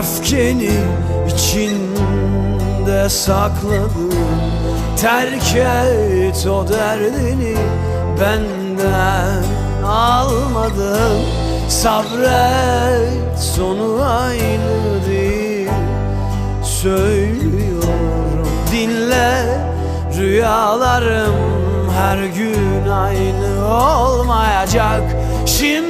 öfkeni içinde sakladın. Terk et o derdini benden almadın. Sabret sonu aynı değil. Söylüyorum dinle. Rüyalarım her gün aynı olmayacak. Şimdi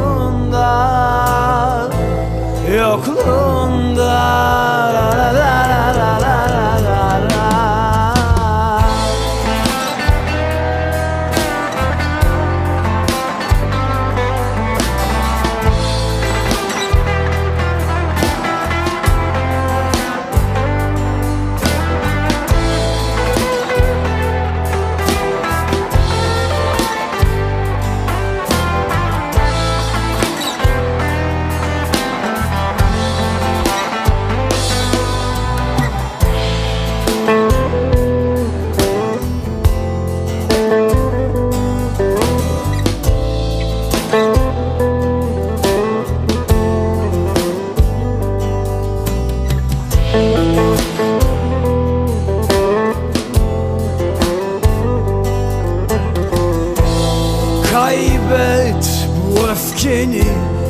Kaybet bu öfkeni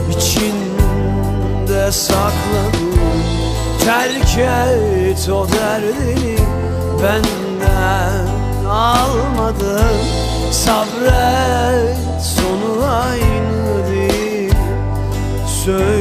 içinde sakladın Terk et o derdini benden almadın. Sabret sonu aynı değil. Söylüyorum